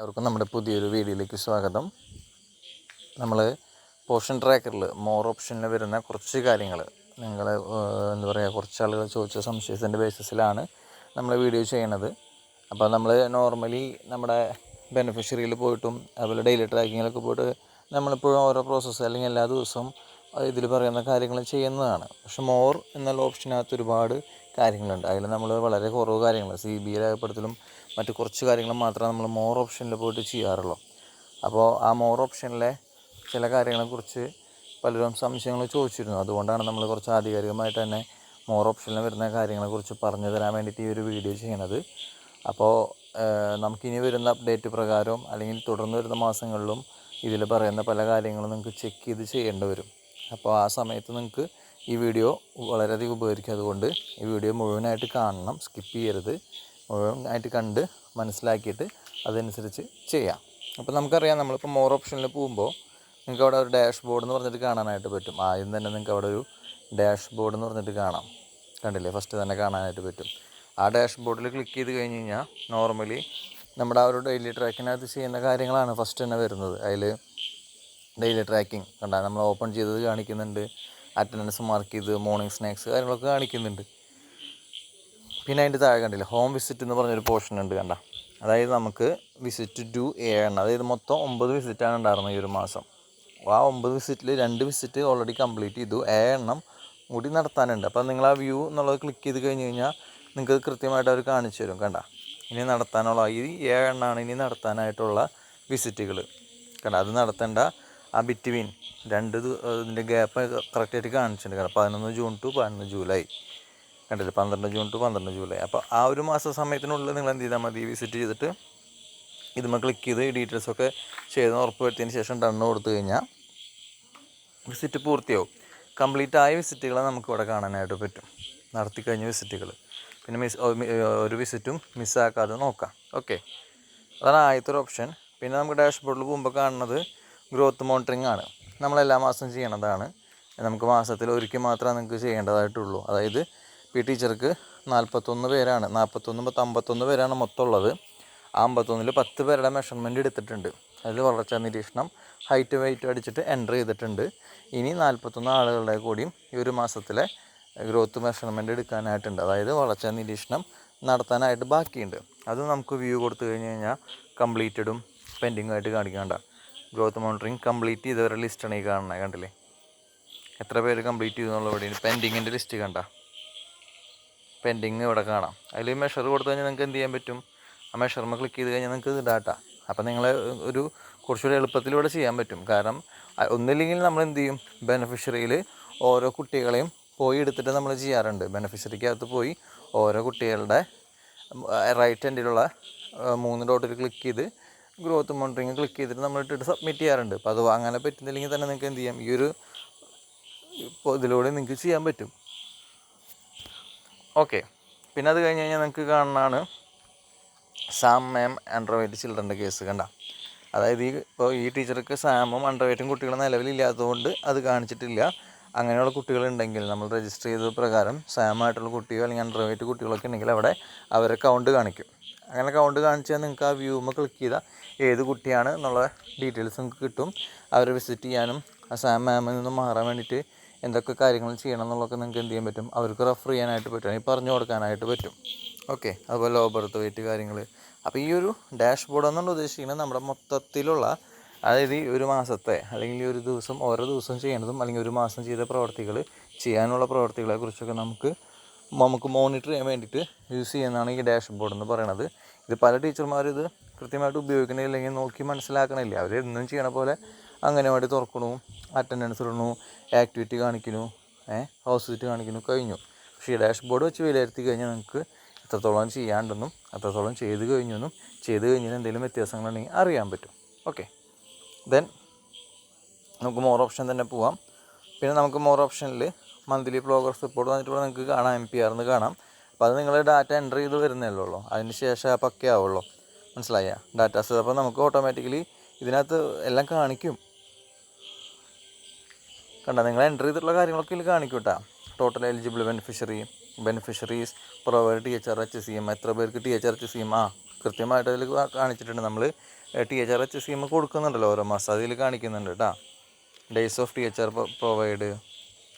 അവർക്കും നമ്മുടെ പുതിയൊരു വീഡിയോയിലേക്ക് സ്വാഗതം. നമ്മൾ പോർഷൻ ട്രാക്കറിൽ മോർ ഓപ്ഷനിൽ വരുന്ന കുറച്ച് കാര്യങ്ങൾ നിങ്ങൾ എന്താ പറയുക കുറച്ച് ആളുകൾ ചോദിച്ച സംശയത്തിന്റെ ബേസിസിലാണ് നമ്മൾ വീഡിയോ ചെയ്യണത്. അപ്പോൾ നമ്മൾ നോർമലി നമ്മുടെ ബെനിഫിഷ്യറിയിൽ പോയിട്ടും അതുപോലെ ഡെയിലി ട്രാക്കിങ്ങിലൊക്കെ പോയിട്ട് നമ്മളിപ്പോഴും ഓരോ പ്രോസസ്സ് അല്ലെങ്കിൽ എല്ലാ ദിവസവും ഇതിൽ പറയുന്ന കാര്യങ്ങൾ ചെയ്യുന്നതാണ്. പക്ഷെ മോർ എന്നുള്ള ഓപ്ഷനകത്ത് ഒരുപാട് കാര്യങ്ങളുണ്ട്. അതിൽ നമ്മൾ വളരെ കുറവ് കാര്യങ്ങൾ സി രേഖപ്പെടുത്തലും മറ്റു കുറച്ച് കാര്യങ്ങൾ മാത്രമേ നമ്മൾ മോർ ഓപ്ഷനിൽ പോയിട്ട് ചെയ്യാറുള്ളൂ. അപ്പോൾ ആ മോർ ഓപ്ഷനിലെ ചില കാര്യങ്ങളെക്കുറിച്ച് പലരും സംശയങ്ങൾ ചോദിച്ചിരുന്നു. അതുകൊണ്ടാണ് നമ്മൾ കുറച്ച് ആധികാരികമായിട്ട് തന്നെ മോർ ഓപ്ഷനിൽ വരുന്ന കാര്യങ്ങളെക്കുറിച്ച് പറഞ്ഞു തരാൻ വേണ്ടിയിട്ട് ഈ ഒരു വീഡിയോ ചെയ്യണത്. അപ്പോൾ നമുക്കിനി വരുന്ന അപ്ഡേറ്റ് പ്രകാരം അല്ലെങ്കിൽ തുടർന്ന് വരുന്ന മാസങ്ങളിലും ഇതിൽ പറയുന്ന പല കാര്യങ്ങളും നിങ്ങൾക്ക് ചെക്ക് ചെയ്ത് ചെയ്യേണ്ടി വരും. അപ്പോൾ ആ സമയത്ത് നിങ്ങൾക്ക് ഈ വീഡിയോ വളരെയധികം ഉപകരിക്കും. അതുകൊണ്ട് ഈ വീഡിയോ മുഴുവനായിട്ട് കാണണം. സ്കിപ്പ് ചെയ്യരുത്. മുഴുവനായിട്ട് കണ്ട് മനസ്സിലാക്കിയിട്ട് അതനുസരിച്ച് ചെയ്യാം. അപ്പോൾ നമുക്കറിയാം നമ്മളിപ്പോൾ മോർ ഓപ്ഷനിൽ പോകുമ്പോൾ നിങ്ങൾക്ക് അവിടെ ഒരു ഡാഷ് ബോർഡ് എന്ന് പറഞ്ഞിട്ട് കാണാനായിട്ട് പറ്റും. ആദ്യം തന്നെ നിങ്ങൾക്ക് അവിടെ ഒരു ഡാഷ് ബോർഡ് എന്ന് പറഞ്ഞിട്ട് കാണാം. കണ്ടില്ലേ? ഫസ്റ്റ് തന്നെ കാണാനായിട്ട് പറ്റും. ആ ഡാഷ് ബോർഡിൽ ക്ലിക്ക് ചെയ്ത് കഴിഞ്ഞ് കഴിഞ്ഞാൽ നോർമലി നമ്മുടെ ആ ഒരു ഡെയിലി ട്രാക്കിനകത്ത് ചെയ്യുന്ന കാര്യങ്ങളാണ് ഫസ്റ്റ് തന്നെ വരുന്നത്. അതിൽ ഡെയിലി ട്രാക്കിംഗ് കണ്ടാൽ നമ്മൾ ഓപ്പൺ ചെയ്തത് കാണിക്കുന്നുണ്ട്. അറ്റൻഡൻസ് മാർക്ക് ചെയ്ത് മോർണിംഗ് സ്നാക്സ് കാര്യങ്ങളൊക്കെ കാണിക്കുന്നുണ്ട്. പിന്നെ അതിന്റെ താഴെ കണ്ടില്ല? ഹോം വിസിറ്റ് എന്ന് പറഞ്ഞൊരു പോർഷൻ ഉണ്ട് കണ്ട. അതായത് നമുക്ക് വിസിറ്റ് ടു എ ഏഴെണ്ണം അതായത് മൊത്തം ഒമ്പത് വിസിറ്റാണ് ഉണ്ടായിരുന്നത് ഈ ഒരു മാസം. ആ ഒമ്പത് വിസിറ്റിൽ രണ്ട് വിസിറ്റ് ഓൾറെഡി കംപ്ലീറ്റ് ചെയ്തു. എണ്ണം കൂടി നടത്താനുണ്ട്. അപ്പോൾ നിങ്ങൾ ആ വ്യൂ എന്നുള്ളത് ക്ലിക്ക് ചെയ്ത് കഴിഞ്ഞ് കഴിഞ്ഞാൽ നിങ്ങൾക്ക് കൃത്യമായിട്ട് അവർ കാണിച്ചു തരും കണ്ട. ഇനി നടത്താനുള്ള ഈ ഏഴെണ്ണമാണ് ഇനി നടത്താനായിട്ടുള്ള വിസിറ്റുകൾ കണ്ട അത് നടത്തേണ്ട ആ ബിറ്റ്വീൻ രണ്ട് ഇതിന്റെ ഗ്യാപ്പ് കറക്റ്റായിട്ട് കാണിച്ചിട്ടുണ്ട് കാരണം പതിനൊന്ന് ജൂൺ ടു പതിനൊന്ന് ജൂലൈ. കണ്ടില്ലേ? പന്ത്രണ്ട് ജൂൺ ടു പന്ത്രണ്ട് ജൂലൈ. അപ്പോൾ ആ ഒരു മാസ സമയത്തിനുള്ളിൽ നിങ്ങൾ എന്ത് ചെയ്താൽ മതി വിസിറ്റ് ചെയ്തിട്ട് ഇതുമ്മ ക്ലിക്ക് ചെയ്ത് ഈ ഡീറ്റെയിൽസൊക്കെ ചെയ്ത് ഉറപ്പ് വരുത്തിയതിന് ശേഷം ഡണ്ണ് കൊടുത്തു കഴിഞ്ഞാൽ വിസിറ്റ് പൂർത്തിയാവും. കംപ്ലീറ്റ് ആയ വിസിറ്റുകളെ നമുക്ക് ഇവിടെ കാണാനായിട്ട് പറ്റും. നടത്തി കഴിഞ്ഞ വിസിറ്റുകൾ പിന്നെ മിസ് ഒരു വിസിറ്റും മിസ്സാക്കാതെ നോക്കാം. ഓക്കെ അതാണ് ആദ്യത്തെ ഓപ്ഷൻ പിന്നെ നമുക്ക് ഡാഷ്ബോർഡിൽ പോകുമ്പോൾ കാണുന്നത് ഗ്രോത്ത് മോണിറ്ററിംഗ് ആണ്. നമ്മൾ എല്ലാ മാസവും ചെയ്യണതാണ്. നമുക്ക് മാസത്തിൽ ഒരിക്കൽ മാത്രമേ നിങ്ങൾക്ക് ചെയ്യേണ്ടതായിട്ടുള്ളൂ. അതായത് പി ടീച്ചർക്ക് നാൽപ്പത്തൊന്ന് പേരാണ് നാൽപ്പത്തൊന്ന് പത്ത് അമ്പത്തൊന്ന് പേരാണ് മൊത്തം ഉള്ളത് ആ അമ്പത്തൊന്നിൽ പത്ത് പേരുടെ മെഷർമെന്റ് എടുത്തിട്ടുണ്ട്. അതിൽ വളർച്ചാ നിരീക്ഷണം ഹൈറ്റ് വെയിറ്റ് അടിച്ചിട്ട് എന്റർ ചെയ്തിട്ടുണ്ട്. ഇനി നാൽപ്പത്തൊന്ന് ആളുകളുടെ കൂടിയും ഈ ഒരു മാസത്തിലെ ഗ്രോത്ത് മെഷർമെന്റ് എടുക്കാനായിട്ടുണ്ട്. അതായത് വളർച്ചാ നിരീക്ഷണം നടത്താനായിട്ട് ബാക്കിയുണ്ട്. അത് നമുക്ക് വ്യൂ കൊടുത്തു കഴിഞ്ഞ് കഴിഞ്ഞാൽ കംപ്ലീറ്റഡും പെൻഡിങ്ങും ആയിട്ട് കാണിക്കണ്ട. ഗ്രോത്ത് മോണിറ്ററിങ് കംപ്ലീറ്റ് ചെയ്തവരുടെ ലിസ്റ്റാണ് ഈ കാണുന്നത് കണ്ടില്ലേ? എത്ര പേര് കംപ്ലീറ്റ് ചെയ്തു എന്നുള്ള പെൻഡിങ്ങിന്റെ ലിസ്റ്റ് കണ്ട. പെൻഡിങ് ഇവിടെ കാണാം. അതിൽ മെഷർ കൊടുത്തു കഴിഞ്ഞാൽ നിങ്ങൾക്ക് എന്ത് ചെയ്യാൻ പറ്റും? ആ മെഷർമ ക്ലിക്ക് ചെയ്ത് കഴിഞ്ഞാൽ നിങ്ങൾക്ക് ഡാറ്റ അപ്പോൾ നിങ്ങൾ ഒരു കുറച്ചുകൂടി എളുപ്പത്തിൽ ഇവിടെ ചെയ്യാൻ പറ്റും. കാരണം ഒന്നില്ലെങ്കിൽ നമ്മൾ എന്ത് ചെയ്യും? ബെനിഫിഷ്യറിയിൽ ഓരോ കുട്ടികളെയും പോയി എടുത്തിട്ട് നമ്മൾ ചെയ്യാറുണ്ട്. ബെനിഫിഷ്യറിക്കകത്ത് പോയി ഓരോ കുട്ടികളുടെ റൈറ്റ് എൻഡിലുള്ള മൂന്ന് ഡോട്ടിൽ ക്ലിക്ക് ചെയ്ത് ഗ്രോത്ത് മോണിറ്ററിങ് ക്ലിക്ക് ചെയ്തിട്ട് നമ്മൾ ഇട്ടിട്ട് സബ്മിറ്റ് ചെയ്യാറുണ്ട്. അപ്പോൾ അത് അങ്ങനെ പറ്റുന്നില്ലെങ്കിൽ തന്നെ നിങ്ങൾക്ക് എന്ത് ചെയ്യാം? ഈ ഒരു ഇതിലൂടെ നിങ്ങൾക്ക് ചെയ്യാൻ പറ്റും. ഓക്കെ. പിന്നെ അത് കഴിഞ്ഞ് കഴിഞ്ഞാൽ നിങ്ങൾക്ക് കാണുന്നതാണ് സാം മാം അണ്ടർവൈറ്റ് ചിൽഡ്രന്റെ കേസ് കണ്ട. അതായത് ഈ ഇപ്പോൾ ഈ ടീച്ചർക്ക് സാമും അണ്ടർവൈറ്റും കുട്ടികളും നിലവിലില്ലാത്തതുകൊണ്ട് അത് കാണിച്ചിട്ടില്ല. അങ്ങനെയുള്ള കുട്ടികളുണ്ടെങ്കിൽ നമ്മൾ രജിസ്റ്റർ ചെയ്ത പ്രകാരം സാമായിട്ടുള്ള കുട്ടിയോ അല്ലെങ്കിൽ അണ്ടർവൈറ്റ് കുട്ടികളൊക്കെ ഉണ്ടെങ്കിൽ അവിടെ അവരെ കൗണ്ട് കാണിക്കും. അങ്ങനെ കൗണ്ട് കാണിച്ചാൽ നിങ്ങൾക്ക് ആ വ്യൂമ ക്ലിക്ക് ചെയ്താൽ ഏത് കുട്ടിയാണ് എന്നുള്ള ഡീറ്റെയിൽസ് നിങ്ങൾക്ക് കിട്ടും. അവരെ വിസിറ്റ് ചെയ്യാനും ആ സാം മാമിൽ നിന്ന് മാറാൻ വേണ്ടിയിട്ട് എന്തൊക്കെ കാര്യങ്ങൾ ചെയ്യണം എന്നുള്ളതൊക്കെ നിങ്ങൾക്ക് എന്ത് ചെയ്യാൻ പറ്റും? അവർക്ക് റെഫർ ചെയ്യാനായിട്ട് പറ്റും. അല്ലെങ്കിൽ പറഞ്ഞു കൊടുക്കാനായിട്ട് പറ്റും. ഓക്കെ അതുപോലെ ലോ ബർത്ത് വെയിറ്റ് കാര്യങ്ങൾ. അപ്പോൾ ഈ ഒരു ഡാഷ് ബോർഡ് എന്നുള്ള ഉദ്ദേശിക്കുന്നത്. നമ്മുടെ മൊത്തത്തിലുള്ള അതായത് ഈ ഒരു മാസത്തെ അല്ലെങ്കിൽ ഈ ഒരു ദിവസം ഓരോ ദിവസം ചെയ്യേണ്ടതും അല്ലെങ്കിൽ ഒരു മാസം ചെയ്ത പ്രവർത്തികൾ ചെയ്യാനുള്ള പ്രവർത്തികളെ കുറിച്ചൊക്കെ നമുക്ക് നമുക്ക് മോണിറ്റർ ചെയ്യാൻ വേണ്ടിയിട്ട് യൂസ് ചെയ്യുന്നതാണ് ഈ ഡാഷ് ബോർഡ് എന്ന് പറയുന്നത് ഇത് പല ടീച്ചർമാരും ഇത് കൃത്യമായിട്ട് ഉപയോഗിക്കണില്ലെങ്കിൽ നോക്കി മനസ്സിലാക്കണില്ല. അവർ എന്നും ചെയ്യണ പോലെ അംഗനവാടി തുറക്കണു അറ്റൻഡൻസ് ഇടണു ആക്ടിവിറ്റി കാണിക്കുന്നു ഏഹ് ഹൗസ് വിസിറ്റ് കാണിക്കുന്നു കഴിഞ്ഞു. പക്ഷേ ഡാഷ് ബോർഡ് വെച്ച് വിലയിരുത്തി കഴിഞ്ഞാൽ നിങ്ങൾക്ക് എത്രത്തോളം ചെയ്യാണ്ടെന്നും എത്രത്തോളം ചെയ്ത് കഴിഞ്ഞെന്നും ചെയ്ത് കഴിഞ്ഞാൽ എന്തെങ്കിലും വ്യത്യാസങ്ങളുണ്ടെങ്കിൽ അറിയാൻ പറ്റും. ഓക്കെ ദെൻ നമുക്ക് മോർ ഓപ്ഷൻ തന്നെ പോവാം. പിന്നെ നമുക്ക് മോർ ഓപ്ഷനിൽ മന്ത്ലി പ്രോഗ്രസ് റിപ്പോർട്ട് വന്നിട്ടുള്ള നിങ്ങൾക്ക് കാണാം എം പി ആർന്ന് കാണാം. അപ്പോൾ അത് നിങ്ങൾ ഡാറ്റ എന്റർ ചെയ്ത് വരുന്നല്ലേ ഉള്ളൂ അതിന് ശേഷം പക്കയാവുള്ളൂ. മനസ്സിലായ? ഡാറ്റാസ് അപ്പോൾ നമുക്ക് ഓട്ടോമാറ്റിക്കലി ഇതിനകത്ത് എല്ലാം കാണിക്കും. കണ്ട നിങ്ങൾ എന്റർ ചെയ്തിട്ടുള്ള കാര്യങ്ങളൊക്കെ ഇതിൽ കാണിക്കും total eligible beneficiary beneficiaries provide T H R H C M എത്ര പേർക്ക് T H R H C M ആ കൃത്യമായിട്ട് അതിൽ കാണിച്ചിട്ടുണ്ട്. നമ്മൾ T H R H C M കൊടുക്കുന്നുണ്ടല്ലോ ഓരോ മാസം. അതിൽ കാണിക്കുന്നുണ്ട് കേട്ടോ days of T H R provide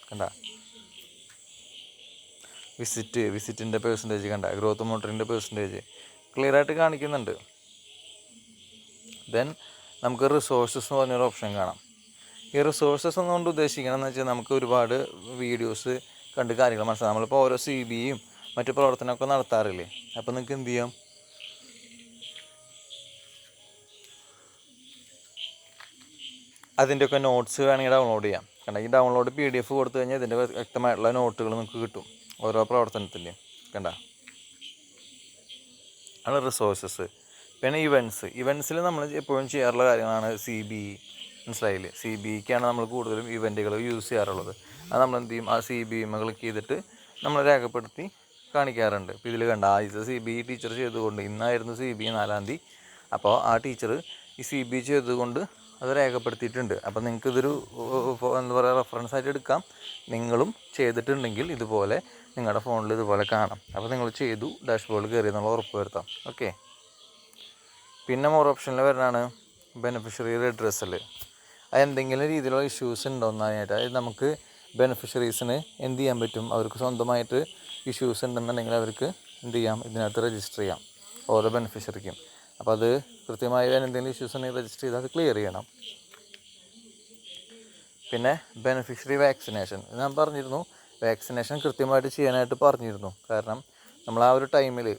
കണ്ട. വിസിറ്റ് വിസിറ്റിന്റെ പേഴ്സന്റേജ് കണ്ട. ഗ്രോത്ത് മോട്ടറിന്റെ പേഴ്സന്റേജ് ക്ലിയർ ആയിട്ട് കാണിക്കുന്നുണ്ട്. ദെൻ നമുക്ക് റിസോഴ്സസ് എന്ന് പറഞ്ഞൊരു ഓപ്ഷൻ കാണാം. ഈ റിസോഴ്സസ് എന്നുകൊണ്ട് ഉദ്ദേശിക്കണമെന്ന് വെച്ചാൽ നമുക്ക് ഒരുപാട് വീഡിയോസ് കണ്ട് കാര്യങ്ങൾ മനസ്സിലാക്കാം നമ്മളിപ്പോൾ ഓരോ സി ബിയും മറ്റു പ്രവർത്തനമൊക്കെ നടത്താറില്ലേ? അപ്പോൾ നിങ്ങൾക്ക് എന്ത് ചെയ്യാം? അതിന്റെയൊക്കെ നോട്ട്സ് വേണമെങ്കിൽ ഡൗൺലോഡ് ചെയ്യാം. കണ്ട ഈ ഡൗൺലോഡ് പി ഡി എഫ് കൊടുത്തു കഴിഞ്ഞാൽ ഇതിന്റെ വ്യക്തമായിട്ടുള്ള നോട്ടുകൾ നിങ്ങൾക്ക് കിട്ടും ഓരോ പ്രവർത്തനത്തിന്റെയും കണ്ട? ആണ് റിസോഴ്സസ് പിന്നെ ഇവന്റ്സ് ഇവന്റ്സിൽ നമ്മൾ എപ്പോഴും ചെയ്യാറുള്ള കാര്യങ്ങളാണ് സി ബി മനസ്സിലായില്ലേ? സി ബിക്കാണ് നമ്മൾ കൂടുതലും ഇവന്റുകൾ യൂസ് ചെയ്യാറുള്ളത്. അത് നമ്മൾ എന്ത് ചെയ്യും? ആ സി ബി ക്ലിക്ക് ചെയ്തിട്ട് നമ്മൾ രേഖപ്പെടുത്തി കാണിക്കാറുണ്ട്. ഇപ്പോൾ ഇതിൽ കണ്ട ആദ്യത്തെ സി ബി ടീച്ചർ ചെയ്തുകൊണ്ട് ഇന്നായിരുന്നു സി ബി നാലാം തീയതി. അപ്പോൾ ആ ടീച്ചർ ഈ സി ബി ചെയ്തുകൊണ്ട് അത് രേഖപ്പെടുത്തിയിട്ടുണ്ട്. അപ്പോൾ നിങ്ങൾക്ക് ഇതൊരു എന്താ പറയുക റെഫറൻസ് ആയിട്ട് എടുക്കാം. നിങ്ങളും ചെയ്തിട്ടുണ്ടെങ്കിൽ ഇതുപോലെ നിങ്ങളുടെ ഫോണിൽ ഇതുപോലെ കാണാം. അപ്പോൾ നിങ്ങൾ ചെയ്തു ഡാഷ്ബോർഡിൽ കയറി എന്നുള്ള ഉറപ്പ് വരുത്താം. ഓക്കെ പിന്നെ മോർ ഓപ്ഷനിൽ വരുന്നതാണ് ബെനിഫിഷ്യറിയുടെ റെഡ്രസ്സൽ അത് എന്തെങ്കിലും രീതിയിലുള്ള ഇഷ്യൂസ് ഉണ്ടോയെന്നായിട്ട് അതായത് നമുക്ക് ബെനിഫിഷ്യറീസിന് എന്ത് ചെയ്യാൻ പറ്റും? അവർക്ക് സ്വന്തമായിട്ട് ഇഷ്യൂസ് ഉണ്ടെന്നുണ്ടെങ്കിൽ അവർക്ക് എന്ത് ചെയ്യാം? ഇതിനകത്ത് രജിസ്റ്റർ ചെയ്യാം. ഓരോ ബെനിഫിഷ്യറിക്കും അപ്പോൾ അത് കൃത്യമായി എന്തെങ്കിലും ഇഷ്യൂസ് ഉണ്ടെങ്കിൽ രജിസ്റ്റർ ചെയ്ത് അത് ക്ലിയർ ചെയ്യണം. പിന്നെ ബെനിഫിഷ്യറി വാക്സിനേഷൻ ഞാൻ പറഞ്ഞിരുന്നു. വാക്സിനേഷൻ കൃത്യമായിട്ട് ചെയ്യാനായിട്ട് പറഞ്ഞിരുന്നു. കാരണം നമ്മൾ ആ ഒരു ടൈമിൽ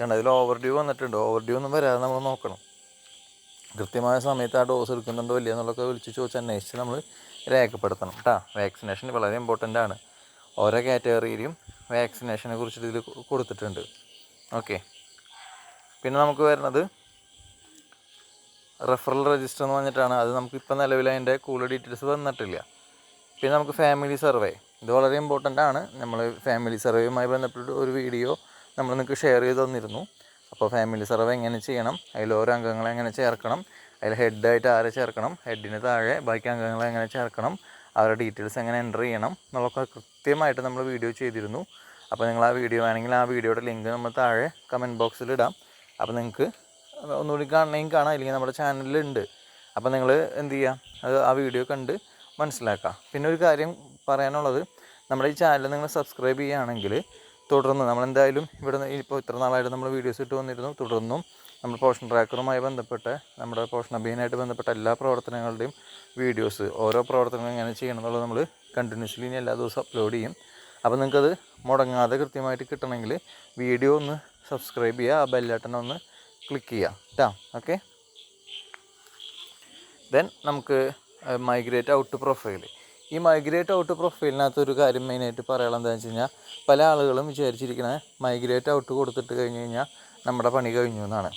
കണ്ട? അതിൽ ഓവർ ഡ്യൂ വന്നിട്ടുണ്ട്. ഓവർ ഡ്യൂ ഒന്നും വരാതെ നമ്മൾ നോക്കണം. കൃത്യമായ സമയത്ത് ആ ഡോസ് എടുക്കുന്നുണ്ടോ ഇല്ലയോ എന്നുള്ളതൊക്കെ വിളിച്ച് ചോദിച്ച് അന്വേഷിച്ച് നമ്മൾ രേഖപ്പെടുത്തണം കേട്ടോ വാക്സിനേഷൻ വളരെ ഇമ്പോർട്ടന്റ് ആണ്. ഓരോ കാറ്റഗറിയിലും വാക്സിനേഷനെ കുറിച്ചിട്ട് ഇതിൽ കൊടുത്തിട്ടുണ്ട്. ഓക്കെ പിന്നെ നമുക്ക് വരുന്നത് റെഫറൽ രജിസ്റ്റർ എന്ന് പറഞ്ഞിട്ടാണ്. അത് നമുക്ക് ഇപ്പം നിലവിൽ അതിന്റെ കൂടുതൽ ഡീറ്റെയിൽസ് വന്നിട്ടില്ല. പിന്നെ നമുക്ക് ഫാമിലി സർവേ ഇത് വളരെ ഇമ്പോർട്ടന്റ് ആണ്. നമ്മൾ ഫാമിലി സർവേയുമായി ബന്ധപ്പെട്ട് ഒരു വീഡിയോ നമ്മൾ നിങ്ങൾക്ക് ഷെയർ ചെയ്ത് തന്നിരുന്നു. അപ്പോൾ ഫാമിലി സർവേ എങ്ങനെ ചെയ്യണം? അതിൽ ഓരോ അംഗങ്ങളെ എങ്ങനെ ചേർക്കണം? അതിൽ ഹെഡായിട്ട് ആരെ ചേർക്കണം? ഹെഡിന് താഴെ ബാക്കി അംഗങ്ങളെ എങ്ങനെ ചേർക്കണം? അവരുടെ ഡീറ്റെയിൽസ് എങ്ങനെ എന്റർ ചെയ്യണം? എന്നുള്ളതൊക്കെ കൃത്യമായിട്ട് നമ്മൾ വീഡിയോ ചെയ്തിരുന്നു. അപ്പോൾ നിങ്ങൾ ആ വീഡിയോ ആണെങ്കിൽ ആ വീഡിയോയുടെ ലിങ്ക് നമ്മൾ താഴെ കമന്റ് ബോക്സിൽ ഇടാം. അപ്പോൾ നിങ്ങൾക്ക് ഒന്നുകൂടി കാണണമെങ്കിൽ കാണാം. ഇല്ലെങ്കിൽ നമ്മുടെ ചാനലിലുണ്ട് അപ്പോൾ നിങ്ങൾ എന്ത് ചെയ്യുക? അത് ആ വീഡിയോ കണ്ട് മനസ്സിലാക്കുക. പിന്നെ ഒരു കാര്യം പറയാനുള്ളത്. നമ്മുടെ ഈ ചാനൽ നിങ്ങൾ സബ്സ്ക്രൈബ് ചെയ്യുകയാണെങ്കിൽ തുടർന്ന് നമ്മളെന്തായാലും ഇവിടെ നിന്ന് ഇപ്പോൾ ഇത്ര നാളായിട്ട് നമ്മൾ വീഡിയോസ് ഇട്ട് വന്നിരുന്നു. തുടർന്നും നമ്മൾ പോഷൻ ട്രാക്കറുമായി ബന്ധപ്പെട്ട് നമ്മുടെ പോഷൻ അഭിയാനായിട്ട് ബന്ധപ്പെട്ട എല്ലാ പ്രവർത്തനങ്ങളുടെയും വീഡിയോസ് ഓരോ പ്രവർത്തനങ്ങളും എങ്ങനെ ചെയ്യണം എന്നുള്ളത് നമ്മൾ കണ്ടിന്യൂസ്ലി ഇനി എല്ലാ ദിവസവും അപ്ലോഡ് ചെയ്യും. അപ്പോൾ നിങ്ങൾക്കത് മുടങ്ങാതെ കൃത്യമായിട്ട് കിട്ടണമെങ്കിൽ വീഡിയോ ഒന്ന് സബ്സ്ക്രൈബ് ചെയ്യുക ആ ബെല്ലട്ടൺ ഒന്ന് ക്ലിക്ക് ചെയ്യുക കേട്ടോ ഓക്കെ ദെൻ നമുക്ക് മൈഗ്രേറ്റ് ഔട്ട് പ്രൊഫൈൽ ഈ മൈഗ്രേറ്റ് ഔട്ട് പ്രൊഫൈലിനകത്ത് ഒരു കാര്യം മെയിനായിട്ട് പറയാനുള്ള എന്താണെന്ന് വെച്ച് കഴിഞ്ഞാൽ പല ആളുകളും വിചാരിച്ചിരിക്കുന്നത് മൈഗ്രേറ്റ് ഔട്ട് കൊടുത്തിട്ട് കഴിഞ്ഞ് കഴിഞ്ഞാൽ നമ്മുടെ പണി കഴിഞ്ഞു എന്നാണ്.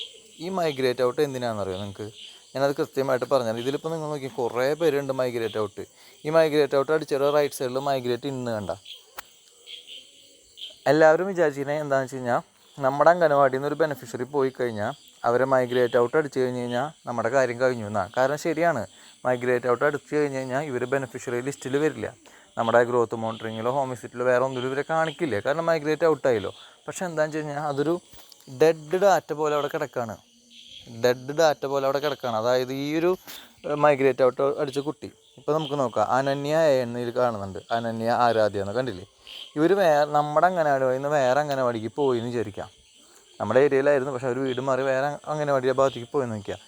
ഈ മൈഗ്രേറ്റ് ഔട്ട് എന്തിനാണെന്നറിയോ നിങ്ങൾക്ക് ഞാനത് കൃത്യമായിട്ട് പറഞ്ഞാൽ ഇതിലിപ്പോൾ നിങ്ങൾ നോക്കി കുറേ പേരുണ്ട് മൈഗ്രേറ്റ് ഔട്ട് ഈ മൈഗ്രേറ്റ് ഔട്ട് അടിച്ചിട്ട് റൈറ്റ് സൈഡിൽ മൈഗ്രേറ്റ് ഇന്ന് കണ്ട. എല്ലാവരും വിചാരിച്ചിരുന്നത് എന്താണെന്ന് വെച്ച് കഴിഞ്ഞാൽ നമ്മുടെ അംഗനവാടിയിൽ നിന്ന് ഒരു ബെനിഫിഷ്യറി പോയി കഴിഞ്ഞാൽ അവരെ മൈഗ്രേറ്റ് ഔട്ട് അടിച്ചു കഴിഞ്ഞ് കഴിഞ്ഞാൽ നമ്മുടെ കാര്യം കഴിഞ്ഞു എന്നാണ് കാരണം ശരിയാണ്. മൈഗ്രേറ്റ് ഔട്ട് അടിച്ചു കഴിഞ്ഞ് കഴിഞ്ഞാൽ ഇവർ ബെനിഫിഷ്യറി ലിസ്റ്റിൽ വരില്ല. നമ്മുടെ ഗ്രോത്ത് മോണിറ്ററിങ്ങിലോ ഹോം വിസിറ്റിലോ വേറെ ഒന്നിലും ഇവരെ കാണിക്കില്ല. കാരണം മൈഗ്രേറ്റ് ഔട്ടായല്ലോ പക്ഷെ എന്താണെന്ന് വെച്ച് കഴിഞ്ഞാൽ അതൊരു ഡെഡ് ഡാറ്റ പോലെ അവിടെ കിടക്കുകയാണ് ഡെഡ് ഡാറ്റ പോലെ അവിടെ കിടക്കുകയാണ് അതായത് ഈ ഒരു മൈഗ്രേറ്റ് ഔട്ട് അടിച്ച കുട്ടി. ഇപ്പോൾ നമുക്ക് നോക്കാം. അനന്യ എന്നിൽ കാണുന്നുണ്ട്. അനന്യ ആരാധ്യ എന്ന് കണ്ടില്ലേ? ഇവർ വേറെ നമ്മുടെ അംഗനവാടി നിന്ന് വേറെ അംഗനവാടിക്ക് പോയി എന്ന് വിചാരിക്കാം. നമ്മുടെ ഏരിയയിലായിരുന്നു പക്ഷെ ഒരു വീട് മാറി വേറെ അംഗനവാടിയുടെ ഭാഗത്തേക്ക് പോയി നോക്കിയാൽ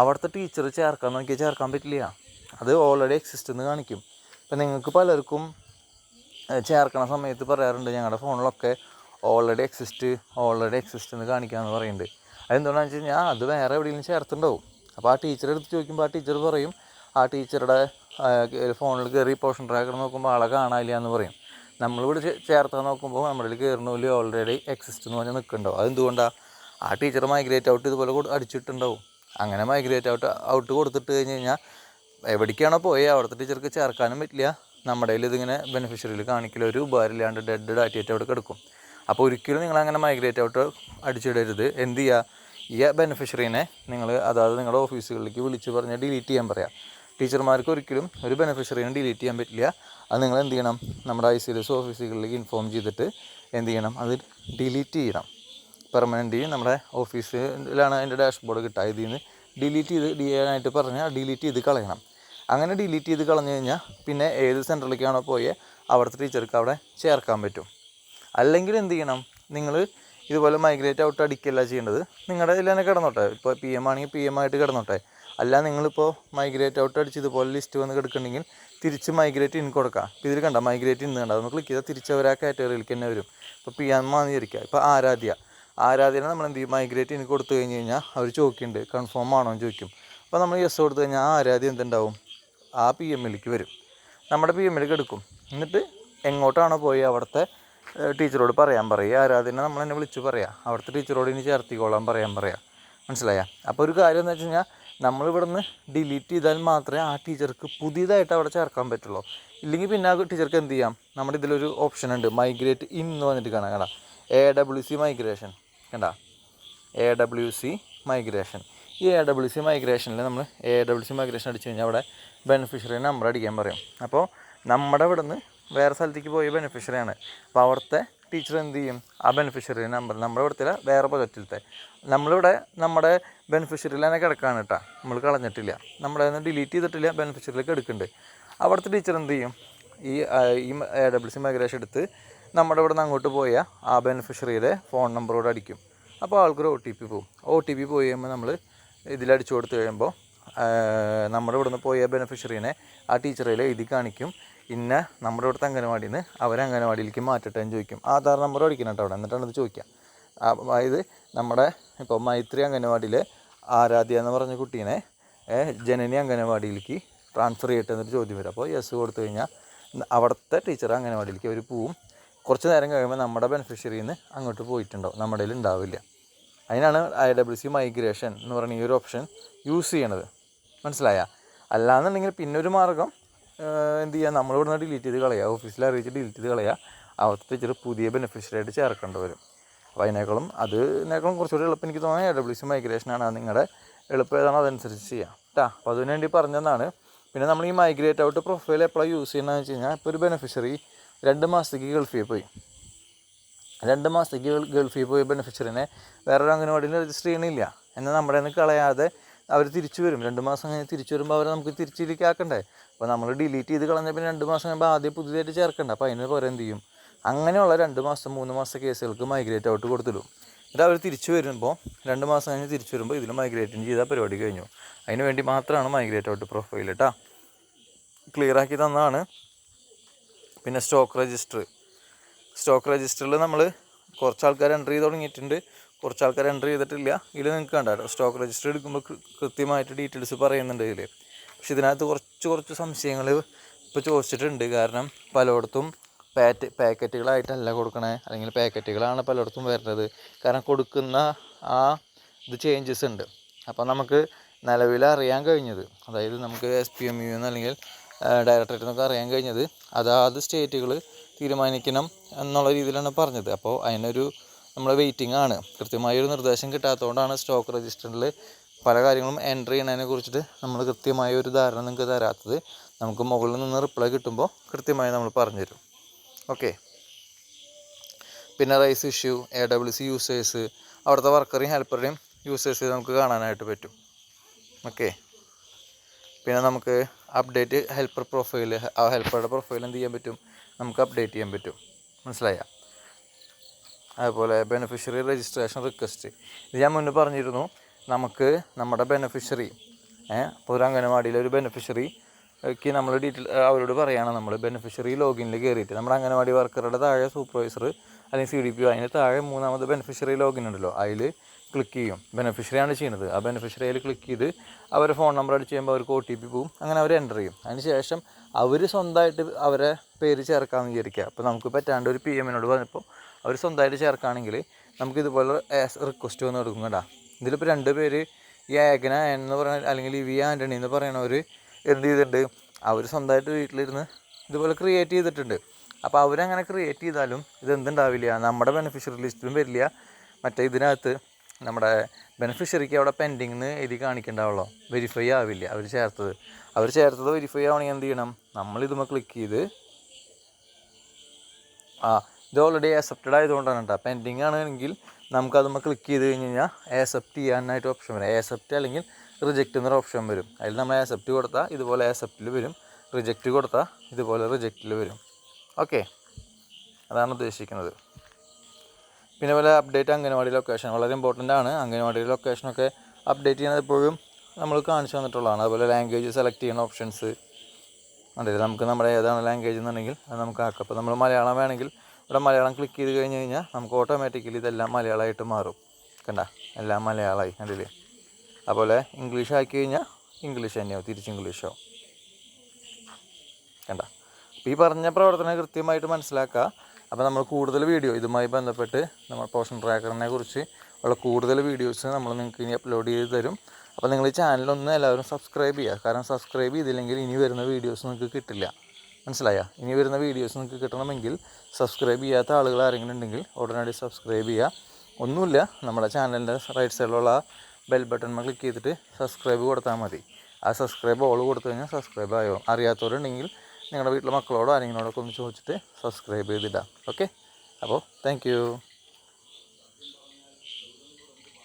അവിടുത്തെ ടീച്ചർ ചേർക്കാൻ നോക്കിയാൽ ചേർക്കാൻ പറ്റില്ല. അത് ഓൾറെഡി എക്സിസ്റ്റ് എന്ന് കാണിക്കും. ഇപ്പം നിങ്ങൾക്ക് പലർക്കും ചേർക്കണ സമയത്ത് പറയാറുണ്ട് ഞങ്ങളുടെ ഫോണിലൊക്കെ ഓൾറെഡി എക്സിസ്റ്റ് ഓൾറെഡി എക്സിസ്റ്റ് എന്ന് കാണിക്കാമെന്ന് പറയുന്നുണ്ട്. അതെന്തുകൊണ്ടാണെന്ന് വെച്ച് കഴിഞ്ഞാൽ അത് വേറെ എവിടെയെങ്കിലും ചേർത്തുണ്ടാവും അപ്പോൾ ആ ടീച്ചറെ എടുത്ത് ചോദിക്കുമ്പോൾ ആ ടീച്ചർ പറയും ആ ടീച്ചറുടെ ഫോണിൽ കയറി പോഷൻ ട്രാക്കർ നോക്കുമ്പോൾ ആളെ കാണാനില്ല എന്ന് പറയും. നമ്മളിവിടെ ചേർത്താൻ നോക്കുമ്പോൾ നമ്മുടെ കയറണമില്ല ഓൾറെഡി എക്സിസ്റ്റ് എന്ന് പറഞ്ഞാൽ നിൽക്കുന്നുണ്ടാവും. അതെന്തുകൊണ്ടാണ് ആ ടീച്ചർ മൈഗ്രേറ്റ് ഔട്ട് ഇതുപോലെ അടിച്ചിട്ടുണ്ടാവും. അങ്ങനെ മൈഗ്രേറ്റ് ഔട്ട് ഔട്ട് കൊടുത്തിട്ട് കഴിഞ്ഞ് കഴിഞ്ഞാൽ എവിടേക്കാണോ പോയി? അവിടുത്തെ ടീച്ചർക്ക് ചേർക്കാനും പറ്റില്ല. നമ്മുടെ കയ്യിൽ ഇതിങ്ങനെ ബെനിഫിഷ്യറിയിൽ കാണിക്കില്ല ഒരു ഉപകാരമില്ലാണ്ട് ഡെഡ് ഡാറ്റയായിട്ട് അവിടെ കിടക്കും. അപ്പോൾ ഒരിക്കലും നിങ്ങൾ അങ്ങനെ മൈഗ്രേറ്റ് ഔട്ട് അടിച്ചിടരുത്. എന്ത് ചെയ്യുക ഈ ബെനിഫിഷ്യറിനെ നിങ്ങൾ അതായത് നിങ്ങളുടെ ഓഫീസുകളിലേക്ക് വിളിച്ച് പറഞ്ഞ് ഡിലീറ്റ് ചെയ്യാൻ പറയാം. ടീച്ചർമാർക്ക് ഒരിക്കലും ഒരു ബെനിഫിഷ്യറിയും ഡിലീറ്റ് ചെയ്യാൻ പറ്റില്ല. അത് നിങ്ങൾ എന്ത് ചെയ്യണം? നമ്മുടെ ഐ സി എസ് ഓഫീസുകളിലേക്ക് ഇൻഫോം ചെയ്തിട്ട് എന്ത് ചെയ്യണം? അത് ഡിലീറ്റ് ചെയ്യണം. പെർമനന്റ് നമ്മുടെ ഓഫീസിലാണ് അതിന്റെ ഡാഷ്ബോർഡ് കിട്ടുക. ഇതിൽ നിന്ന് ഡിലീറ്റ് ചെയ്ത് ആയിട്ട് പറഞ്ഞാൽ ഡിലീറ്റ് ചെയ്ത് കളയണം. അങ്ങനെ ഡിലീറ്റ് ചെയ്ത് കളഞ്ഞു കഴിഞ്ഞാൽ പിന്നെ ഏത് സെന്ററിലേക്കാണോ പോയേ അവിടുത്തെ ടീച്ചർക്ക് അവിടെ ചേർക്കാൻ പറ്റും. അല്ലെങ്കിൽ എന്ത് ചെയ്യണം? നിങ്ങൾ ഇതുപോലെ മൈഗ്രേറ്റ് ഔട്ട് അടിക്കല്ല ചെയ്യേണ്ടത്. നിങ്ങളുടെ ഇതിൽ തന്നെ കിടന്നോട്ടെ. ഇപ്പോൾ പി എം ആണെങ്കിൽ പി എം ആയിട്ട് കിടന്നോട്ടെ. അല്ല നിങ്ങളിപ്പോൾ മൈഗ്രേറ്റ് ഔട്ട് അടിച്ച് ഇതുപോലെ ലിസ്റ്റ് വന്ന് കിടക്കുന്നുണ്ടെങ്കിൽ തിരിച്ച് മൈഗ്രേറ്റ് ഇൻ കൊടുക്കാം. ഇപ്പോൾ ഇതിൽ കണ്ട? മൈഗ്രേറ്റ് ഇന്ന് കണ്ട? നമ്മൾ ക്ലിക്ക് ചെയ്താൽ തിരിച്ച് അവർ ആ കാറ്റഗറിയിലേക്ക് തന്നെ വരും. ഇപ്പോൾ പി എം ആണെന്ന് വിചാരിക്കുക. ഇപ്പോൾ ആരാധ്യ. ആരാധ്യനെ നമ്മൾ എന്ത് ചെയ്യും? മൈഗ്രേറ്റ് ഇൻ കൊടുത്തു കഴിഞ്ഞ് കഴിഞ്ഞാൽ അവർ ചോദിക്കുന്നുണ്ട് കൺഫേം ആണോ? എന്ന് ചോദിക്കും. അപ്പോൾ നമ്മൾ യെസ് കൊടുത്തു കഴിഞ്ഞാൽ ആ ആരാധ്യ എന്തുണ്ടാവും? ആ പി എമ്മിലേക്ക് വരും. നമ്മുടെ പി എമ്മിലേക്ക് എടുക്കും. എന്നിട്ട് എങ്ങോട്ടാണോ പോയി അവിടുത്തെ ടീച്ചറോട് പറയാൻ പറയുക ആരാധന നമ്മൾ എന്നെ വിളിച്ച് പറയാം. അവിടുത്തെ ടീച്ചറോട് ഇനി ചേർത്തിക്കോളാൻ പറയാൻ പറയാം. മനസ്സിലായ? അപ്പോൾ ഒരു കാര്യം എന്ന് വെച്ച് കഴിഞ്ഞാൽ നമ്മൾ ഇവിടുന്ന് ഡിലീറ്റ് ചെയ്താൽ മാത്രമേ ആ ടീച്ചർക്ക് പുതിയതായിട്ട് അവിടെ ചേർക്കാൻ പറ്റുള്ളൂ. ഇല്ലെങ്കിൽ പിന്നെ ആ ടീച്ചർക്ക് എന്ത് ചെയ്യാം? നമ്മുടെ ഇതിലൊരു ഓപ്ഷൻ ഉണ്ട്. മൈഗ്രേറ്റ് ഇൻ എന്ന് പറഞ്ഞിട്ട് കാണാം. കണ്ട? എ ഡബ്ല്യു സി മൈഗ്രേഷൻ കണ്ട? എ ഡബ്ല്യു സി മൈഗ്രേഷൻ ഈ എ ഡബ്ല്യു സി മൈഗ്രേഷനിൽ നമ്മൾ എ ഡബ്ല്യു സി മൈഗ്രേഷൻ അടിച്ചു കഴിഞ്ഞാൽ അവിടെ ബെനിഫിഷ്യറി നമ്പർ അടിക്കാൻ പറയും. അപ്പോൾ നമ്മുടെ ഇവിടെ നിന്ന് വേറെ സ്ഥലത്തേക്ക് പോയ ബെനിഫിഷ്യറിയാണ് അപ്പോൾ അവിടുത്തെ ടീച്ചർ എന്ത് ചെയ്യും? ആ ബെനിഫിഷ്യറി നമ്പർ നമ്മുടെ ഇവിടുത്തെ വേറെ പ്രൊജക്റ്റിലത്തെ നമ്മളിവിടെ നമ്മുടെ ബെനിഫിഷ്യറിയിൽ തന്നെ കിടക്കാണ് കേട്ടോ നമ്മൾ കളഞ്ഞിട്ടില്ല. ഒന്നും ഡിലീറ്റ് ചെയ്തിട്ടില്ല ബെനിഫിഷ്യറിയിലേക്ക് എടുക്കുന്നുണ്ട് അവിടുത്തെ ടീച്ചർ എന്ത് ചെയ്യും? ഈ ഈ എ ഡബ്ല്യു സി മൈഗ്രേഷൻ എടുത്ത് നമ്മുടെ ഇവിടെ നിന്ന് അങ്ങോട്ട് പോയ ആ ബെനിഫിഷ്യറിയുടെ ഫോൺ നമ്പറോട് അടിക്കും. അപ്പോൾ ആൾക്കൊരു ഒ ടി പി പോകും ഒ ടി പി പോയി കഴിയുമ്പോൾ നമ്മൾ ഇതിലടിച്ചു കൊടുത്തു കഴിയുമ്പോൾ നമ്മുടെ ഇവിടുന്ന് പോയ ബെനിഫിഷ്യറീനെ ആ ടീച്ചറിൽ എഴുതി കാണിക്കും. ഇന്ന നമ്മുടെ ഇവിടുത്തെ അംഗനവാടിയിൽ നിന്ന് അവരെ അംഗനവാടിയിലേക്ക് മാറ്റട്ടെ എന്ന് ചോദിക്കും. ആധാർ നമ്പർ അടിക്കണം കേട്ടോ അവിടെ. എന്നിട്ടാണ് ഇത് ചോദിക്കുക. അതായത് നമ്മുടെ ഇപ്പോൾ മൈത്രി അംഗനവാടിയിൽ ആരാധ്യ എന്ന് പറഞ്ഞ കുട്ടീനെ ജനനി അംഗനവാടിയിലേക്ക് ട്രാൻസ്ഫർ ചെയ്യട്ടെ എന്നൊരു ചോദ്യം വരും. അപ്പോൾ യെസ് കൊടുത്തു കഴിഞ്ഞാൽ അവിടുത്തെ ടീച്ചർ അംഗനവാടിയിലേക്ക് അവർ പോവും. കുറച്ച് നേരം കഴിയുമ്പോൾ നമ്മുടെ ബെനിഫിഷ്യറിയിൽ നിന്ന് അങ്ങോട്ട് പോയിട്ടുണ്ടാവും. നമ്മുടെ കയ്യിൽ ഉണ്ടാവില്ല. അതിനാണ് ഐ ഡബ്ല്യു സി മൈഗ്രേഷൻ എന്ന് പറഞ്ഞ ഈ ഒരു ഓപ്ഷൻ യൂസ് ചെയ്യണത്. മനസ്സിലായ? അല്ലാന്നുണ്ടെങ്കിൽ പിന്നൊരു മാർഗം എന്ത് ചെയ്യുക നമ്മൾ ഇവിടുന്ന് ഡിലീറ്റ് ചെയ്ത് കളയുക ഓഫീസിൽ അറിയിച്ച് ഡിലീറ്റ് ചെയ്ത് കളയുക അവിടുത്തെ ടീച്ചർ പുതിയ ബെനിഫിഷ്യറി ആയിട്ട് ചേർക്കേണ്ടി വരും. അപ്പോൾ അതിനേക്കാളും അതിനേക്കാളും കുറച്ചുകൂടി എളുപ്പം എനിക്ക് തോന്നുന്നത് എ ഡബ്ല്യു സി മൈഗ്രേഷനാണ് നിങ്ങളുടെ എളുപ്പം ഏതാണോ അതനുസരിച്ച് ചെയ്യാം. കേട്ടോ അപ്പോൾ അതിനുവേണ്ടി പറഞ്ഞതാണ്. പിന്നെ നമ്മൾ ഈ മൈഗ്രേറ്റ് ഔട്ട് പ്രൊഫൈൽ എപ്പോഴാണ് യൂസ് ചെയ്യുന്നതെന്ന് വെച്ച് കഴിഞ്ഞാൽ ഇപ്പോൾ ഒരു ബെനിഫിഷ്യറി രണ്ട് മാസത്തേക്ക് ഗൾഫിൽ പോയി. രണ്ട് മാസത്തേക്ക് ഗൾ- ഗൾഫിൽ പോയി ബെനിഫിഷ്യറിനെ വേറൊരു അംഗനവാടിയിൽ രജിസ്റ്റർ ചെയ്യണില്ല. എന്നാൽ നമ്മുടെ കളയാതെ അവർ തിരിച്ചു വരും. രണ്ട് മാസം കഴിഞ്ഞ് തിരിച്ചു വരുമ്പോൾ അവരെ നമുക്ക് തിരിച്ചിലേക്ക് ആക്കണ്ടേ? അപ്പോൾ നമ്മൾ ഡിലീറ്റ് ചെയ്ത് കളഞ്ഞ പിന്നെ രണ്ട് മാസം കഴിയുമ്പോൾ ആദ്യം പുതിയതായിട്ട് ചേർക്കണ്ട. അപ്പോൾ അതിന് പകരം എന്ത് ചെയ്യും? അങ്ങനെയുള്ള രണ്ട് മാസം മൂന്ന് മാസം കേസുകൾക്ക് മൈഗ്രേറ്റ് ഔട്ട് കൊടുത്തിടും. എന്നിട്ട് അവർ തിരിച്ചു വരുമ്പോൾ രണ്ട് മാസം കഴിഞ്ഞ് തിരിച്ചു വരുമ്പോൾ ഇതിൽ മൈഗ്രേറ്റിംഗ് ചെയ്താൽ പരിപാടി കഴിഞ്ഞു. അതിന് വേണ്ടി മാത്രമാണ് മൈഗ്രേറ്റ് ഔട്ട് പ്രൊഫൈൽ കേട്ടോ ക്ലിയർ ആക്കി തന്നതാണ്. പിന്നെ സ്റ്റോക്ക് രജിസ്റ്റർ സ്റ്റോക്ക് രജിസ്റ്ററിൽ നമ്മൾ കുറച്ച് ആൾക്കാർ എന്റർ ചെയ്ത് തുടങ്ങിയിട്ടുണ്ട്. കുറച്ച് ആൾക്കാർ എന്റർ ചെയ്തിട്ടില്ല ഇതിൽ നിങ്ങൾക്ക് കണ്ടോ സ്റ്റോക്ക് രജിസ്റ്റർ എടുക്കുമ്പോൾ കൃത്യമായിട്ട് ഡീറ്റെയിൽസ് പറയുന്നുണ്ട് ഇതിൽ പക്ഷെ ഇതിനകത്ത് കുറച്ച് കുറച്ച് സംശയങ്ങൾ ഇപ്പോൾ ചോദിച്ചിട്ടുണ്ട്. കാരണം പലയിടത്തും പാറ്റ് പാക്കറ്റുകളായിട്ടല്ല കൊടുക്കണേ. അല്ലെങ്കിൽ പാക്കറ്റുകളാണ് പലയിടത്തും വരുന്നത്. കാരണം കൊടുക്കുന്ന ആ ഇത് ചേഞ്ചസ് ഉണ്ട്. അപ്പോൾ നമുക്ക് നിലവിൽ അറിയാൻ കഴിഞ്ഞത് അതായത് നമുക്ക് എസ് പി എം യു അല്ലെങ്കിൽ ഡയറക്ടറേറ്റ് എന്നൊക്കെ അറിയാൻ കഴിഞ്ഞത് അതാത് സ്റ്റേറ്റുകൾ തീരുമാനിക്കണം എന്നുള്ള രീതിയിലാണ് പറഞ്ഞത്. അപ്പോൾ അതിനൊരു നമ്മൾ വെയിറ്റിംഗ് ആണ്. കൃത്യമായൊരു നിർദ്ദേശം കിട്ടാത്തതുകൊണ്ടാണ് സ്റ്റോക്ക് രജിസ്റ്ററിൽ പല കാര്യങ്ങളും എന്റർ ചെയ്യുന്നതിനെ കുറിച്ചിട്ട് നമ്മൾ കൃത്യമായ ഒരു ധാരണ നിങ്ങൾക്ക് തരാത്തത് നമുക്ക് മുകളിൽ നിന്ന് റിപ്ലൈ കിട്ടുമ്പോൾ കൃത്യമായി നമ്മൾ പറഞ്ഞുതരും. ഓക്കെ പിന്നെ raise issue A W C users അവിടുത്തെ വർക്കറേയും ഹെൽപ്പറേയും യൂസേഴ്സ് നമുക്ക് കാണാനായിട്ട് പറ്റും. ഓക്കെ പിന്നെ നമുക്ക് അപ്ഡേറ്റ് ഹെൽപ്പർ പ്രൊഫൈൽ ആ ഹെൽപ്പറുടെ പ്രൊഫൈൽ എന്ത് ചെയ്യാൻ പറ്റും? നമുക്ക് അപ്ഡേറ്റ് ചെയ്യാൻ പറ്റും. മനസ്സിലായ? അതുപോലെ ബെനിഫിഷ്യറി രജിസ്ട്രേഷൻ റിക്വസ്റ്റ് ഇത് ഞാൻ മുന്നേ പറഞ്ഞിരുന്നു. നമുക്ക് നമ്മുടെ ബെനിഫിഷ്യറി ഇപ്പോൾ ഒരു അംഗനവാടിയിലെ ഒരു ബെനിഫിഷ്യറി ക്ക് നമ്മൾ ഡീറ്റെയിൽ അവരോട് പറയുകയാണ് നമ്മൾ ബെനിഫിഷ്യറി ലോഗിനിൽ കയറിയിട്ട് നമ്മുടെ അംഗനവാടി വർക്കറുടെ താഴെ സൂപ്പർവൈസർ അല്ലെങ്കിൽ സി ഡി പി അതിന് താഴെ മൂന്നാമത് ബെനിഫിഷ്യറി ലോഗിൻ ഉണ്ടല്ലോ. അതിൽ ക്ലിക്ക് ചെയ്യും. ബെനിഫിഷ്യറിയാണ് ചെയ്യുന്നത്. ആ ബെനിഫിഷ്യറിയിൽ ക്ലിക്ക് ചെയ്ത് അവരെ ഫോൺ നമ്പർ അടിച്ച് ചെയ്യുമ്പോൾ അവർക്ക് ഒ ടി പി പോവും. അങ്ങനെ അവർ എന്റർ ചെയ്യും. അതിന് ശേഷം അവർ സ്വന്തമായിട്ട് അവരെ പേര് ചേർക്കാമെന്ന് വിചാരിക്കുക. അപ്പോൾ നമുക്ക് പറ്റാണ്ട് ഒരു പി എമ്മിനോട് പറഞ്ഞപ്പോൾ അവർ സ്വന്തമായിട്ട് ചേർക്കുകയാണെങ്കിൽ നമുക്ക് ഇതുപോലെ റിക്വസ്റ്റ് വന്ന് കൊടുക്കും കേട്ടോ. ഇതിലിപ്പോൾ രണ്ട് പേര് ഈ ഏകന എന്ന് പറയുന്ന അല്ലെങ്കിൽ വി ആന്റണി എന്ന് പറയുന്നവർ എന്ത് ചെയ്തിട്ടുണ്ട് അവർ സ്വന്തമായിട്ട് വീട്ടിലിരുന്ന് ഇതുപോലെ ക്രിയേറ്റ് ചെയ്തിട്ടുണ്ട്. അപ്പോൾ അവരങ്ങനെ ക്രിയേറ്റ് ചെയ്താലും ഇത് എന്തുണ്ടാവില്ല നമ്മുടെ ബെനിഫിഷ്യറി ലിസ്റ്റിലും വരില്ല. മറ്റേ ഇതിനകത്ത് നമ്മുടെ ബെനിഫിഷ്യറിക്ക് അവിടെ പെൻഡിങ് എന്ന് എഴുതി കാണിക്കണ്ടാവുള്ളൂ. വെരിഫൈ ആവില്ല അവർ ചേർത്തത്. അവർ ചേർത്തത് വെരിഫൈ ആവണമെങ്കിൽ എന്ത് ചെയ്യണം? നമ്മൾ ഇതുമ്പോൾ ക്ലിക്ക് ചെയ്ത് ആ ഇത് ഓൾറെഡി അക്സെപ്റ്റഡ് ആയതുകൊണ്ടാണ് കേട്ടോ പെൻഡിങ് ആണെങ്കിൽ നമുക്കതുമ്പോൾ ക്ലിക്ക് ചെയ്ത് കഴിഞ്ഞ് കഴിഞ്ഞാൽ ആക്സെപ്റ്റ് ചെയ്യാനായിട്ട് ഓപ്ഷൻ വരും. ആക്സെപ്റ്റ് അല്ലെങ്കിൽ റിജക്റ്റ് എന്നൊരു ഓപ്ഷൻ വരും. അതിൽ നമ്മൾ ആക്സെപ്റ്റ് കൊടുത്താൽ ഇതുപോലെ ആക്സെപ്റ്റിൽ വരും. റിജക്റ്റ് കൊടുത്താൽ ഇതുപോലെ റിജക്റ്റിൽ വരും. ഓക്കെ അതാണ് ഉദ്ദേശിക്കുന്നത്. പിന്നെ പോലെ അപ്ഡേറ്റ് അംഗനവാടി ലൊക്കേഷൻ വളരെ ഇമ്പോർട്ടന്റ് ആണ്. അംഗനവാടി ലൊക്കേഷനൊക്കെ അപ്ഡേറ്റ് ചെയ്യുന്നത് എപ്പോഴും നമ്മൾ കാണിച്ചു തന്നിട്ടുള്ളതാണ്. അതുപോലെ ലാംഗ്വേജ് സെലക്ട് ചെയ്യുന്ന ഓപ്ഷൻസ് ഉണ്ടല്ലോ നമുക്ക് നമ്മുടെ ഏതാണ് ലാംഗ്വേജ് എന്നുണ്ടെങ്കിൽ അത് നമുക്ക് ആക്കാം. അപ്പോൾ നമ്മൾ മലയാളം വേണമെങ്കിൽ ഇവിടെ മലയാളം ക്ലിക്ക് ചെയ്ത് കഴിഞ്ഞ് കഴിഞ്ഞാൽ നമുക്ക് ഓട്ടോമാറ്റിക്കലി ഇതെല്ലാം മലയാളമായിട്ട് മാറും. കണ്ട? എല്ലാം മലയാളമായി കണ്ടില്ലേ? അതുപോലെ ഇംഗ്ലീഷ് ആക്കി കഴിഞ്ഞാൽ ഇംഗ്ലീഷ് തന്നെയാവും തിരിച്ച് ഇംഗ്ലീഷാവും കണ്ട? അപ്പോൾ ഈ പറഞ്ഞ പ്രവർത്തനം കൃത്യമായിട്ട് മനസ്സിലാക്കുക അപ്പോൾ നമ്മൾ കൂടുതൽ വീഡിയോ ഇതുമായി ബന്ധപ്പെട്ട് നമ്മൾ പോഷൻ ട്രാക്കറിനെ കുറിച്ച് ഉള്ള കൂടുതൽ വീഡിയോസ് നമ്മൾ നിങ്ങൾക്ക് ഇനി അപ്ലോഡ് ചെയ്ത് തരും. അപ്പോൾ നിങ്ങൾ ഈ ചാനലൊന്ന് എല്ലാവരും സബ്സ്ക്രൈബ് ചെയ്യുക. കാരണം സബ്സ്ക്രൈബ് ചെയ്തില്ലെങ്കിൽ ഇനി വരുന്ന വീഡിയോസ് നിങ്ങൾക്ക് കിട്ടില്ല. മനസ്സിലായ? ഇനി വരുന്ന വീഡിയോസ് നിങ്ങൾക്ക് കിട്ടണമെങ്കിൽ സബ്സ്ക്രൈബ് ചെയ്യാത്ത ആളുകൾ ആരെങ്കിലും ഉണ്ടെങ്കിൽ ഉടനടി സബ്സ്ക്രൈബ് ചെയ്യുക. ഒന്നുമില്ല നമ്മുടെ ചാനലിന്റെ റൈറ്റ് സൈഡിലുള്ള ബെൽ ബട്ടൺ ക്ലിക്ക് ചെയ്തിട്ട് സബ്സ്ക്രൈബ് കൊടുത്താൽ മതി. ആ സബ്സ്ക്രൈബ് ഓൾ കൊടുത്തു കഴിഞ്ഞാൽ സബ്സ്ക്രൈബ് ആയോ? അറിയാത്തവരുണ്ടെങ്കിൽ നിങ്ങളുടെ വീട്ടിലെ മക്കളോടോ ആരെങ്കിലോടൊക്കെ ഒന്ന് ചോദിച്ചിട്ട് സബ്സ്ക്രൈബ് ചെയ്തിടാം. ഓക്കെ അപ്പോൾ താങ്ക്